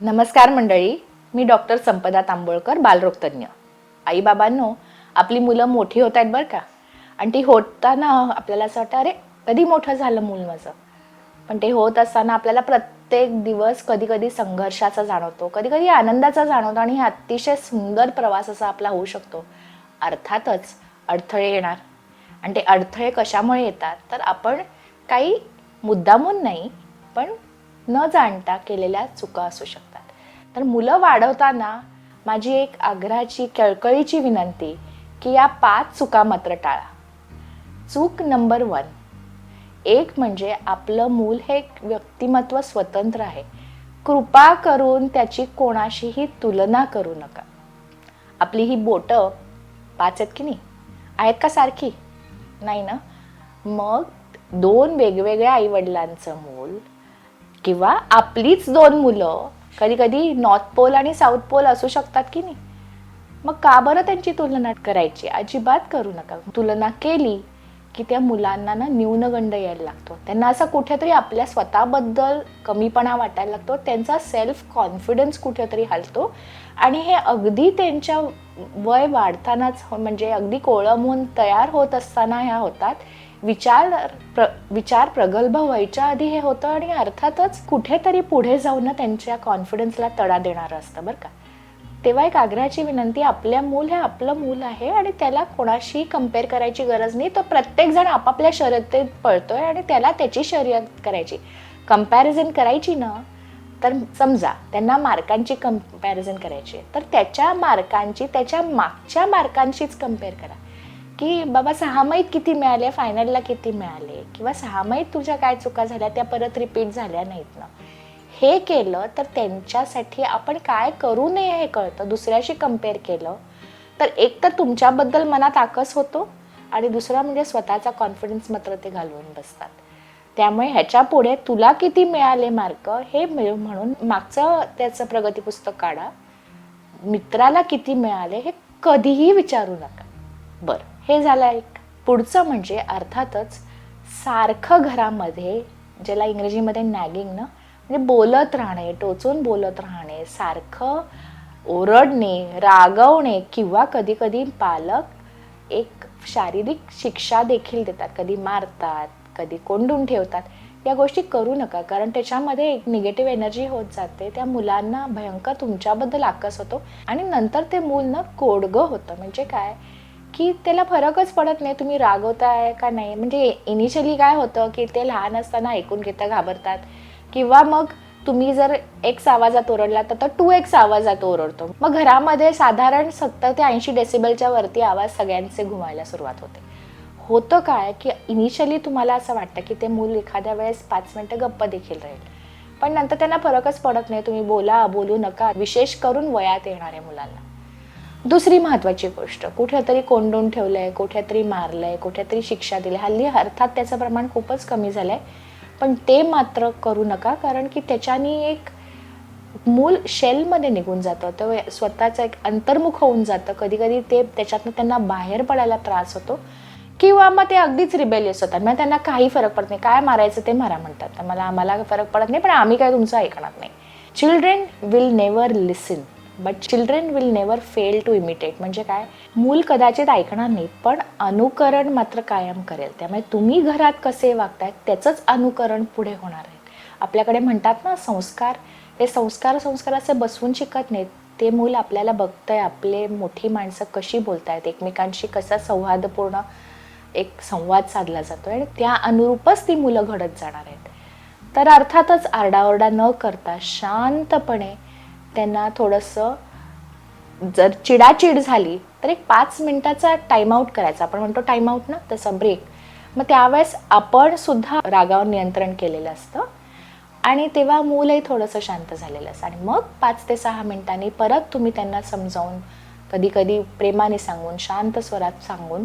नमस्कार मंडळी मी डॉक्टर संपदा तांबोळकर बालरोगतज्ञ. आईबाबांनो आपली मुलं मोठी होत आहेत बरं का? आणि ती होताना आपल्याला असं वाटतं अरे कधी मोठं झालं मूल माझं? पण ते होत असताना आपल्याला प्रत्येक दिवस कधी कधी संघर्षाचा जाणवतो कधी कधी आनंदाचा जाणवतो आणि अतिशय सुंदर प्रवास असा आपला होऊ शकतो. अर्थातच अडथळे येणार. आणि ते अडथळे कशामुळे येतात? तर आपण काही मुद्दामून नाही पण न जाणता केलेल्या चुका असू शकतात. तर मुलं वाढवताना माझी एक आग्रहाची कळकळीची विनंती की या पाच चुका मात्र टाळा. चूक नंबर वन एक म्हणजे आपलं मूल हे एक व्यक्तिमत्व स्वतंत्र आहे. कृपा करून त्याची कोणाशीही तुलना करू नका. आपली ही बोटं पाच आहेत की नाही? आहेत का सारखी? नाही ना? मग दोन वेगवेगळ्या आईवडिलांचं मूल किंवा आपलीच दोन मुलं कधी कधी नॉर्थ पोल आणि साऊथ पोल असू शकतात की नाही? मग का बरं त्यांची तुलना करायची? अजिबात करू नका. तुलना केली की त्या मुलांना ना न्यूनगंड यायला लागतो. त्यांना असं कुठेतरी आपल्या स्वतःबद्दल कमीपणा वाटायला लागतो. त्यांचा सेल्फ कॉन्फिडन्स कुठेतरी हलतो. आणि हे अगदी त्यांच्या वय वाढतानाच म्हणजे अगदी कोळमून तयार होत असताना ह्या होतात. विचार प्र विचार प्रगल्भ व्हायच्या आधी हे होतं आणि अर्थातच कुठेतरी पुढे जाऊन ना त्यांच्या कॉन्फिडन्सला तडा देणारं असतं बरं का. तेव्हा एक आग्रहाची विनंती आपल्या मूल हे आपलं मूल आहे आणि त्याला कोणाशी कंपेअर करायची गरज नाही. तो प्रत्येकजण आपापल्या शर्यतीत पळतोय आणि त्याला त्याची शर्यत करायची. कंपॅरिझन करायची ना तर समजा त्यांना मार्कांची कंपॅरिझन करायची आहे तर त्याच्या मार्कांची त्याच्या मागच्या मार्कांशीच कंपेअर करा. की बाबा सहामाहीत किती मिळाले? फायनलला किती मिळाले? किंवा सहामाहीत तुझ्या काय चुका झाल्या? त्या परत रिपीट झाल्या नाहीत ना. हे केलं तर त्यांच्यासाठी आपण काय करू नये हे कळतं. दुसऱ्याशी कंपेअर केलं तर एक तर तुमच्याबद्दल मनात आकस होतो आणि दुसरा म्हणजे स्वतःचा कॉन्फिडन्स मात्र ते घालवून बसतात. त्यामुळे ह्याच्या पुढे तुला किती मिळाले मार्क हे म्हणून मागचं त्याचं प्रगती पुस्तक काढा. मित्राला किती मिळाले हे कधीही विचारू नका. बरं. हे झालं एक पुढचं म्हणजे अर्थातच सारखं घरामध्ये ज्याला इंग्रजीमध्ये नॅगिंग ना म्हणजे बोलत राहणे टोचून बोलत राहणे सारखं ओरडणे रागवणे किंवा कधी कधी पालक एक शारीरिक शिक्षा देखील देतात. कधी मारतात कधी कोंडून ठेवतात. या गोष्टी करू नका कारण त्याच्यामध्ये एक निगेटिव्ह एनर्जी होत जाते. त्या मुलांना भयंकर तुमच्याबद्दल आकस होतो आणि नंतर ते मूल ना कोडगं होतं. म्हणजे काय? की त्याला फरकच पडत नाही तुम्ही रागवताय का नाही? म्हणजे इनिशियली काय होतं की ते लहान असताना ऐकून घेता घाबरतात. किंवा मग तुम्ही जर एक्स आवाजात ओरडला तर टू एक्स आवाजात ओरडतो. मग घरामध्ये साधारण सत्तर ते ऐंशी डेसिबलच्या वरती आवाज सगळ्यांचे घुमायला सुरुवात होते. होतं काय की इनिशियली तुम्हाला असं वाटतं की ते मूल एखाद्या वेळेस पाच मिनटं गप्प देखील राहील. पण नंतर त्यांना फरकच पडत नाही. तुम्ही बोला बोलू नका. विशेष करून वयात येणाऱ्या मुलांना. दुसरी महत्त्वाची गोष्ट कुठेतरी कोंडून ठेवलंय कुठेतरी मारलंय कुठेतरी शिक्षा दिली हल्ली अर्थात त्याचं प्रमाण खूपच कमी झालंय. पण ते मात्र करू नका कारण की त्याच्यानी एक मूल शेलमध्ये निघून जातं. तो स्वतःचं एक अंतर्मुख होऊन जातं. कधी कधी ते त्याच्यातनं त्यांना बाहेर पडायला त्रास होतो. किंवा मग ते अगदीच रिबेलियस होतात. मग त्यांना काही फरक पडत नाही. काय मारायचं ते मारा म्हणतात. तर मला आम्हाला फरक पडत नाही पण आम्ही काय तुमचं ऐकणार नाही. Children will never listen but children will never fail to imitate म्हणजे काय? मूल कदाचित ऐकणार नाही पण अनुकरण मात्र कायम करेल. त्यामुळे तुम्ही घरात कसे वागताय त्याचंच अनुकरण पुढे होणार आहे. आपल्याकडे म्हणतात ना संस्कार. हे संस्कार संस्कार असे बसवून शिकत नाहीत. ते मूल आपल्याला बघतंय आपले मोठी माणसं कशी बोलतायत एकमेकांशी कसा संवादपूर्ण एक संवाद साधला जातो आणि त्या अनुरूपच ती मुलं घडत जाणार आहेत. तर अर्थातच आरडाओरडा न करता शांतपणे त्यांना थोडंसं जर चिडाचिड झाली तर एक पाच मिनिटाचा टाईमआउट करायचा. आपण म्हणतो टाईमआउट ना तसा ब्रेक मग त्यावेळेस आपण सुद्धा रागावर नियंत्रण केलेलं असतं. आणि तेव्हा मूलही थोडंसं शांत झालेलं असतं. आणि मग पाच ते सहा मिनिटांनी परत तुम्ही त्यांना समजावून कधी कधी प्रेमाने सांगून शांत स्वरात सांगून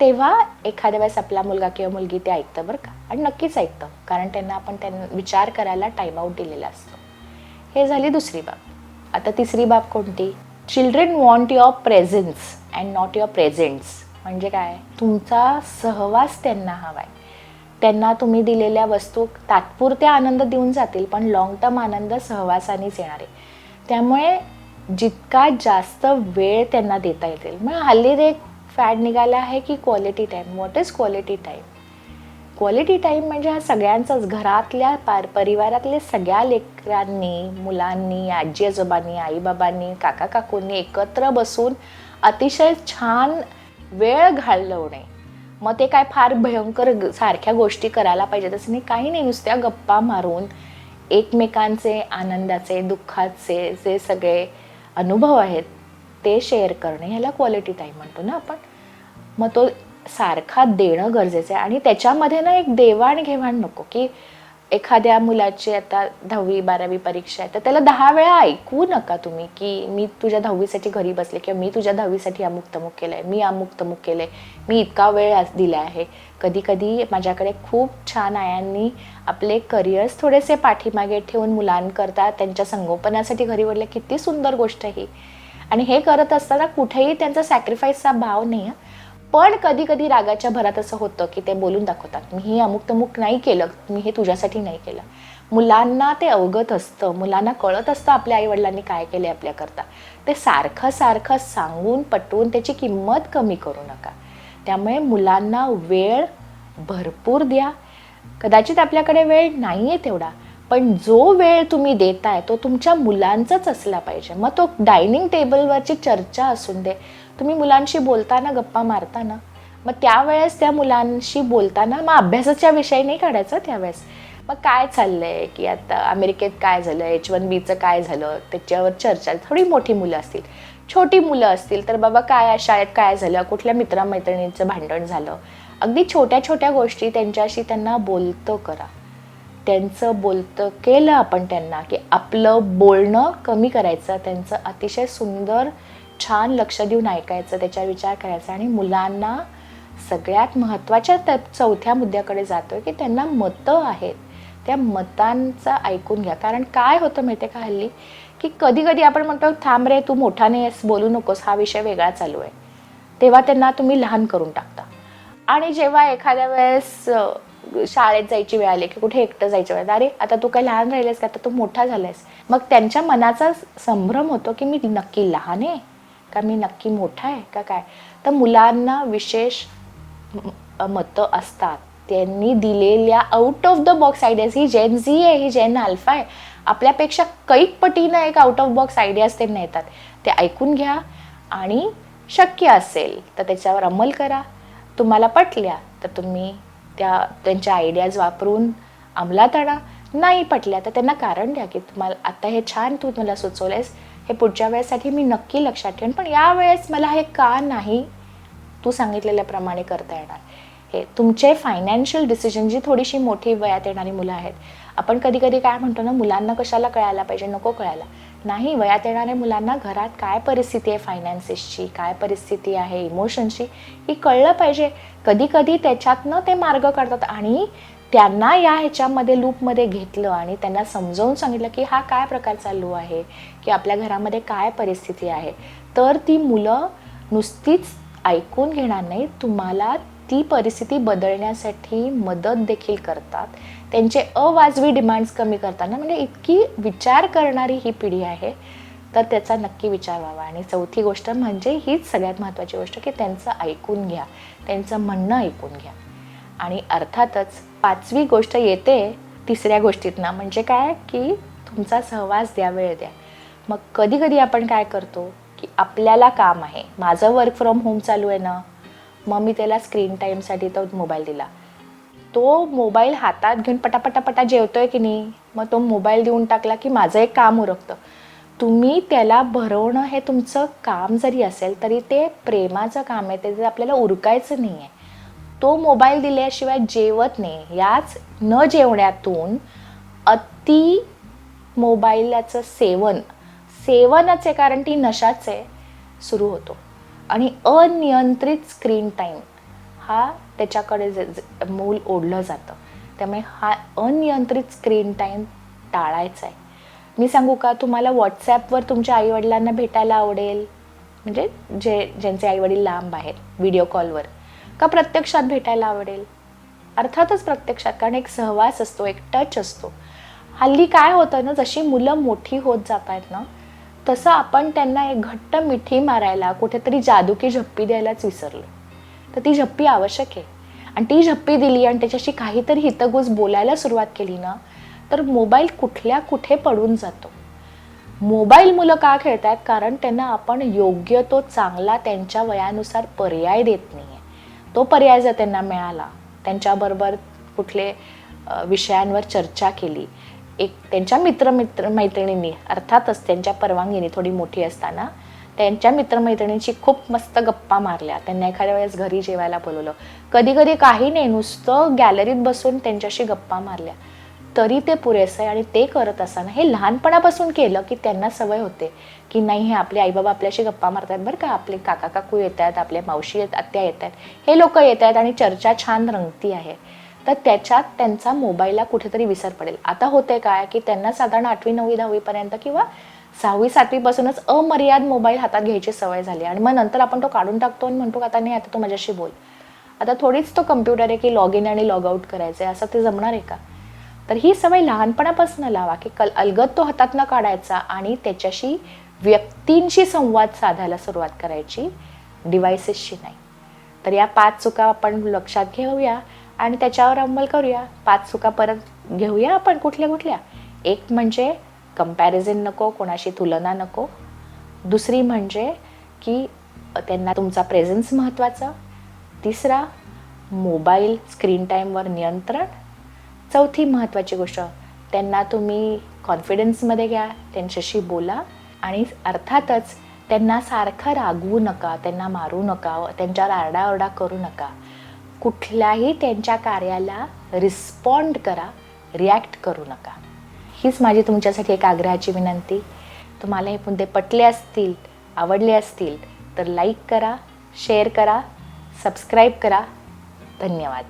तेव्हा एखाद्या वेळेस आपला मुलगा किंवा मुलगी ते ऐकतं बरं का. आणि नक्कीच ऐकतं. कारण त्यांना आपण त्यांना विचार करायला टाईमआउट दिलेला असतो. हे झाली दुसरी बाब. आता तिसरी बाब कोणती? Children want your presence and not your presents म्हणजे काय? तुमचा सहवास त्यांना हवा आहे त्यांना तुम्ही दिलेल्या वस्तू तात्पुरत्या आनंद देऊन जातील पण लॉंग टर्म आनंद सहवासानेच येणार आहे. त्यामुळे जितका जास्त वेळ त्यांना देता येतील. मग हल्ली एक फॅड निघाला आहे की quality time what is quality time quality time म्हणजे हा सगळ्यांचाच घरातल्या पार परिवारातले सगळ्या लेकरांनी मुलांनी आजी आजोबांनी आईबाबांनी काका काकूंनी एकत्र बसून अतिशय छान वेळ घालवणे मग ते काय फार भयंकर सारख्या गोष्टी करायला पाहिजेत असं नाही काही नाही नुसत्या गप्पा मारून एकमेकांचे आनंदाचे दुःखाचे जे सगळे अनुभव आहेत ते शेअर करणे. ह्याला क्वालिटी टाईम म्हणतो ना आपण? मग तो सारखा देणं गरजेचं आहे. आणि त्याच्यामध्ये ना एक देवाणघेवाण नको की एखाद्या मुलाची आता दहावी बारावी परीक्षा आहे तर त्याला दहा वेळा ऐकू नका तुम्ही की मी तुझ्या दहावीसाठी घरी बसले किंवा मी तुझ्या दहावीसाठी अमुक तमुक केलं आहे मी अमुक तमुक केलं आहे मी इतका वेळ आज दिला आहे. कधी कधी माझ्याकडे खूप छान आयांनी आपले करिअर्स थोडेसे पाठीमागे ठेवून मुलांकरता त्यांच्या संगोपनासाठी घरी वडले किती सुंदर गोष्ट ही. आणि हे करत असताना कुठेही त्यांचा सॅक्रिफाईसचा भाव नाही आहे पण कधी कधी रागाच्या भरात असं होतं की ते बोलून दाखवतात मी हे अमुक तमुक नाही केलं मी हे तुझ्यासाठी नाही केलं. मुलांना ते अवगत असतं मुलांना कळत असतं आपल्या आईवडिलांनी काय केले आपल्याकरता. ते सारखं सारखं सांगून पटवून त्याची किंमत कमी करू नका. त्यामुळे मुलांना वेळ भरपूर द्या. कदाचित आपल्याकडे वेळ नाही आहे तेवढा पण जो वेळ तुम्ही देताय तो तुमच्या मुलांचाच असला पाहिजे. मग तो डायनिंग टेबलवरची चर्चा असून दे तुम्ही मुलांशी बोलताना गप्पा मारताना मग त्यावेळेस त्या मुलांशी बोलताना मग अभ्यासाच्या विषयी नाही काढायचा त्यावेळेस? मग काय चाललंय? की आता अमेरिकेत काय झालं एच वन बीचं काय झालं? त्याच्यावर चर्चा थोडी मोठी मुलं असतील. छोटी मुलं असतील तर बाबा काय शाळेत काय झालं? कुठल्या मित्रमैत्रिणींचं भांडण झालं? अगदी छोट्या छोट्या गोष्टी त्यांच्याशी त्यांना बोलतं करा. त्यांचं बोलतं केलं आपण त्यांना की आपलं बोलणं कमी करायचं. त्यांचं अतिशय सुंदर छान लक्ष देऊन ऐकायचं त्याच्यावर विचार करायचा आणि मुलांना सगळ्यात महत्त्वाच्या त्या चौथ्या मुद्द्याकडे जातोय की त्यांना मतं आहेत. त्या मतांचा ऐकून घ्या. कारण काय होतं माहिती आहे का हल्ली? की कधी कधी आपण म्हणतो थांब रे तू मोठा नाही आहेस बोलू नकोस हा विषय वेगळा चालू आहे. तेव्हा त्यांना तुम्ही लहान करून टाकता. आणि जेव्हा एखाद्या वेळेस शाळेत जायची वेळ आली की कुठे एकटं जायची वेळ अरे आता तू काय लहान राहिलेस का? आता तू मोठा झालायस. मग त्यांच्या मनाचा संभ्रम होतो की मी नक्की लहान आहे? का मी नक्की मोठा आहे का काय? तर मुलांना विशेष मतं असतात. त्यांनी दिलेल्या out of the box ideas he Gen Z आहे ही जेन अल्फा आहे आपल्यापेक्षा कैक पटीनं एक आउट ऑफ बॉक्स आयडियाज त्यांना येतात ते ऐकून घ्या आणि शक्य असेल तर त्याच्यावर अंमल करा. तुम्हाला पटल्या तर तुम्ही त्या त्यांच्या आयडियाज वापरून अंमलात आणा. नाही पटल्या तर त्यांना कारण द्या की तुम्हाला आता हे छान तू मला सुचवलंयस हे पुढच्या वेळेसाठी मी नक्की लक्षात ठेवेन. पण यावेळेस मला हे का नाही तू सांगितलेल्याप्रमाणे करता येणार? हे तुमचे फायनान्शियल डिसिजन जी थोडीशी मोठी वयात येणारी मुलं आहेत आपण कधी कधी काय म्हणतो ना मुलांना कशाला कळायला पाहिजे नको कळायला. नाही वयात येणाऱ्या मुलांना घरात काय परिस्थिती आहे फायनान्सेसची काय परिस्थिती आहे इमोशनची ही कळलं पाहिजे. कधी कधी त्याच्यातनं ते मार्ग काढतात आणि त्यांना या ह्याच्यामध्ये लूपमध्ये घेतलं आणि त्यांना समजावून सांगितलं की हा काय प्रकार चालू आहे की आपल्या घरामध्ये काय परिस्थिती आहे तर ती मुलं नुसतीच ऐकून घेणार नाही. तुम्हाला ती परिस्थिती बदलण्यासाठी मदत देखील करतात. त्यांचे अवाजवी डिमांड्स कमी करताना म्हणजे इतकी विचार करणारी ही पिढी आहे तर त्याचा नक्की विचार व्हावा. आणि चौथी गोष्ट म्हणजे हीच सगळ्यात महत्त्वाची गोष्ट की त्यांचं ऐकून घ्या. त्यांचं म्हणणं ऐकून घ्या. आणि अर्थातच पाचवी गोष्ट येते तिसऱ्या गोष्टीतनं. म्हणजे काय? की तुमचा सहवास द्या वेळ द्या. मग कधी कधी आपण काय करतो? की आपल्याला काम आहे. माझं वर्क फ्रॉम होम चालू आहे ना. मग मी त्याला स्क्रीन टाईमसाठी तो मोबाईल दिला. तो मोबाईल हातात घेऊन पटापटापटा जेवतोय की नाही? मग तो मोबाईल देऊन टाकला की माझं एक काम उरकतं. तुम्ही त्याला भरवणं हे तुमचं काम जरी असेल तरी ते प्रेमाचं काम आहे. ते आपल्याला उरकायचं नाही आहे तो मोबाईल दिल्याशिवाय जेवत नाही. याच न जेवण्यातून अति मोबाईलाचं सेवन सेवनच आहे कारण ती नशाच आहे सुरू होतो. आणि अनियंत्रित स्क्रीन टाईम हा त्याच्याकडे जे- जे- मूल ओढलं जातं. त्यामुळे हा अनियंत्रित स्क्रीन टाईम टाळायचा आहे. मी सांगू का तुम्हाला व्हॉट्सॲपवर तुमच्या आईवडिलांना भेटायला आवडेल. म्हणजे जे ज्यांचे आईवडील लांब आहेत व्हिडिओ कॉलवर का प्रत्यक्षात भेटायला आवडेल? अर्थातच प्रत्यक्षात कारण एक सहवास असतो एक टच असतो. हल्ली काय होतं ना जशी मुलं मोठी होत जात आहेत ना तसं आपण त्यांना एक घट्ट मिठी मारायला कुठेतरी जादूकी झप्पी द्यायलाच विसरलो. तर ती झप्पी आवश्यक आहे. आणि ती झप्पी दिली आणि त्याच्याशी काहीतरी हितगुज बोलायला सुरुवात केली ना तर मोबाईल कुठल्या कुठे पडून जातो. मोबाईल मुलं का खेळतात? कारण त्यांना आपण योग्य तो चांगला त्यांच्या वयानुसार पर्याय देत नाही तो पर्याय जर त्यांना मिळाला त्यांच्याबरोबर कुठले विषयांवर चर्चा केली एक त्यांच्या मित्र मित्र मैत्रिणींनी अर्थातच त्यांच्या परवानगीने थोडी मोठी असताना त्यांच्या मित्रमैत्रिणींशी खूप मस्त गप्पा मारल्या. त्यांना एखाद्या वेळेस घरी जेवायला बोलवलं. कधी कधी काही नाही नुसतं गॅलरीत बसून त्यांच्याशी गप्पा मारल्या. तरी ते पुरेसं आहे आणि ते करत असताना हे लहानपणापासून केलं की त्यांना सवय होते की नाही हे आपले आईबाबा आपल्याशी गप्पा मारतात बरं का. आपले काका काकू येत आहेत आपल्या मावशी येत आत्या येत आहेत हे लोक येत आहेत आणि चर्चा छान रंगती आहे. तर त्याच्यात त्यांचा मोबाईलला कुठेतरी विसर पडेल. आता होते काय की त्यांना साधारण आठवी नववी दहावीपर्यंत किंवा सहावी सातवीपासूनच अमर्याद मोबाईल हातात घ्यायची सवय झाली आणि मग नंतर आपण तो काढून टाकतो आणि म्हणतो का आता नाही आता तू माझ्याशी बोल. आता थोडीच तो कम्प्युटर आहे की लॉग इन आणि लॉग आउट करायचं आहे असं ते जमणार आहे का? तर ही सवय लहानपणापासून लावा की कल अलगद तो हातातनं काढायचा आणि त्याच्याशी व्यक्तींशी संवाद साधायला सुरुवात करायची. डिव्हायसेसशी नाही. तर या पाच चुका आपण लक्षात घेऊया आणि त्याच्यावर अंमल करूया. पाच चुका परत घेऊया आपण कुठल्या कुठल्या? एक म्हणजे कंपॅरिझन नको कोणाशी तुलना नको. दुसरी म्हणजे की त्यांना तुमचा प्रेझेन्स महत्त्वाचा तिसरा मोबाईल स्क्रीन टाईमवर नियंत्रण. चौथी महत्त्वाची गोष्ट त्यांना तुम्ही कॉन्फिडन्समध्ये घ्या त्यांच्याशी बोला आणि अर्थातच त्यांना सारखं रागवू नका त्यांना मारू नका त्यांच्यावर आरडाओरडा करू नका. कुठल्याही त्यांच्या कार्याला रिस्पॉन्ड करा रिॲक्ट करू नका. हीच माझी तुमच्यासाठी एक आग्रहाची विनंती. तुम्हाला हे मुद्दे पटले असतील आवडले असतील तर लाईक करा शेअर करा सबस्क्राईब करा. धन्यवाद.